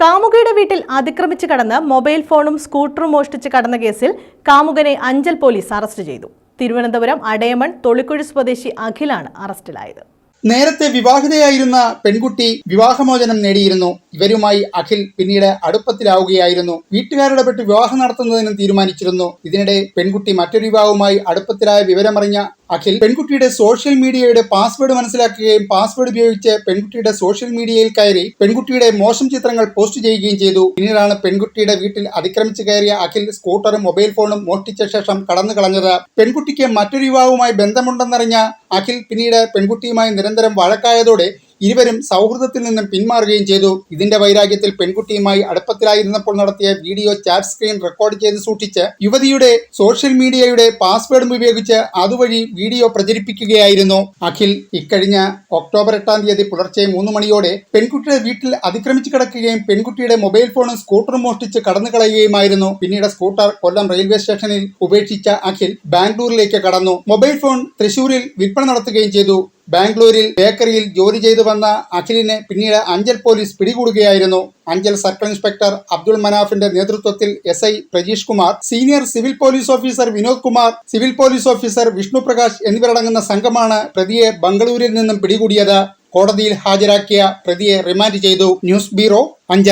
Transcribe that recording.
കാമുകയുടെ വീട്ടിൽ അതിക്രമിച്ചു കടന്ന് മൊബൈൽ ഫോണും സ്കൂട്ടറും മോഷ്ടിച്ച് കടന്ന കേസിൽ കാമുകനെ അഞ്ചൽ പോലീസ് അറസ്റ്റ് ചെയ്തു. തിരുവനന്തപുരം അടയമൺ തൊളിക്കുഴി സ്വദേശി അഖിലാണ് അറസ്റ്റിലായത്. നേരത്തെ വിവാഹിതയായിരുന്ന പെൺകുട്ടി വിവാഹമോചനം നേടിയിരുന്നു. ഇവരുമായി അഖിൽ പിന്നീട് അടുപ്പത്തിലാവുകയായിരുന്നു. വീട്ടുകാരിടപെട്ട് വിവാഹം നടത്തുന്നതിനും തീരുമാനിച്ചിരുന്നു. ഇതിനിടെ പെൺകുട്ടി മറ്റൊരു വിവാഹവുമായി അടുപ്പത്തിലായ വിവരമറിഞ്ഞ അഖിൽ. പെൺകുട്ടിയുടെ സോഷ്യൽ മീഡിയയുടെ പാസ്വേഡ് മനസ്സിലാക്കുകയും പാസ്വേഡ് ഉപയോഗിച്ച് പെൺകുട്ടിയുടെ സോഷ്യൽ മീഡിയയിൽ കയറി പെൺകുട്ടിയുടെ മോശം ചിത്രങ്ങൾ പോസ്റ്റ് ചെയ്യുകയും ചെയ്തു. പിന്നീടാണ് പെൺകുട്ടിയുടെ വീട്ടിൽ അതിക്രമിച്ചു കയറിയ അഖിൽ സ്കൂട്ടറും മൊബൈൽ ഫോണും മോഷ്ടിച്ച ശേഷം കടന്നു കളഞ്ഞത്. പെൺകുട്ടിക്ക് മറ്റൊരു യുവാവുമായി ബന്ധമുണ്ടെന്നറിഞ്ഞ അഖിൽ പിന്നീട് പെൺകുട്ടിയുമായി നിരന്തരം വഴക്കായതോടെ ഇരുവരും സൗഹൃദത്തിൽ നിന്നും പിന്മാറുകയും ചെയ്തു. ഇതിന്റെ വൈരാഗ്യത്തിൽ പെൺകുട്ടിയുമായി അടുപ്പത്തിലായിരുന്നപ്പോൾ നടത്തിയ വീഡിയോ ചാറ്റ് സ്ക്രീൻ റെക്കോർഡ് ചെയ്ത് സൂക്ഷിച്ച് യുവതിയുടെ സോഷ്യൽ മീഡിയയുടെ പാസ്വേഡും ഉപയോഗിച്ച് അതുവഴി വീഡിയോ പ്രചരിപ്പിക്കുകയായിരുന്നു. അഖിൽ ഇക്കഴിഞ്ഞ ഒക്ടോബർ എട്ടാം തീയതി പുലർച്ചെ മൂന്ന് മണിയോടെ പെൺകുട്ടിയുടെ വീട്ടിൽ അതിക്രമിച്ചു കിടക്കുകയും പെൺകുട്ടിയുടെ മൊബൈൽ ഫോണും സ്കൂട്ടറും മോഷ്ടിച്ച് കടന്നു കളയുകയുമായിരുന്നു. പിന്നീട് സ്കൂട്ടർ കൊല്ലം റെയിൽവേ സ്റ്റേഷനിൽ ഉപേക്ഷിച്ച അഖിൽ ബാംഗ്ലൂരിലേക്ക് കടന്നു. മൊബൈൽ ഫോൺ തൃശൂരിൽ വിൽപ്പന നടത്തുകയും ചെയ്തു. ബാംഗ്ലൂരിൽ ബേക്കറിയിൽ ജോലി ചെയ്തു വന്ന അഖിലിനെ പിന്നീട് അഞ്ചൽ പോലീസ് പിടികൂടുകയായിരുന്നു. അഞ്ചൽ സർക്കിൾ ഇൻസ്പെക്ടർ അബ്ദുൾ മനാഫിന്റെ നേതൃത്വത്തിൽ S I Prajeesh Kumar senior civil police officer Vinod Kumar civil police officer Vishnu Prakash എന്നിവരടങ്ങുന്ന സംഘമാണ് പ്രതിയെ ബംഗളൂരിൽ നിന്നും പിടികൂടിയത്. കോടതിയിൽ ഹാജരാക്കിയ പ്രതിയെ റിമാൻഡ് ചെയ്തു. News bureau Anchal.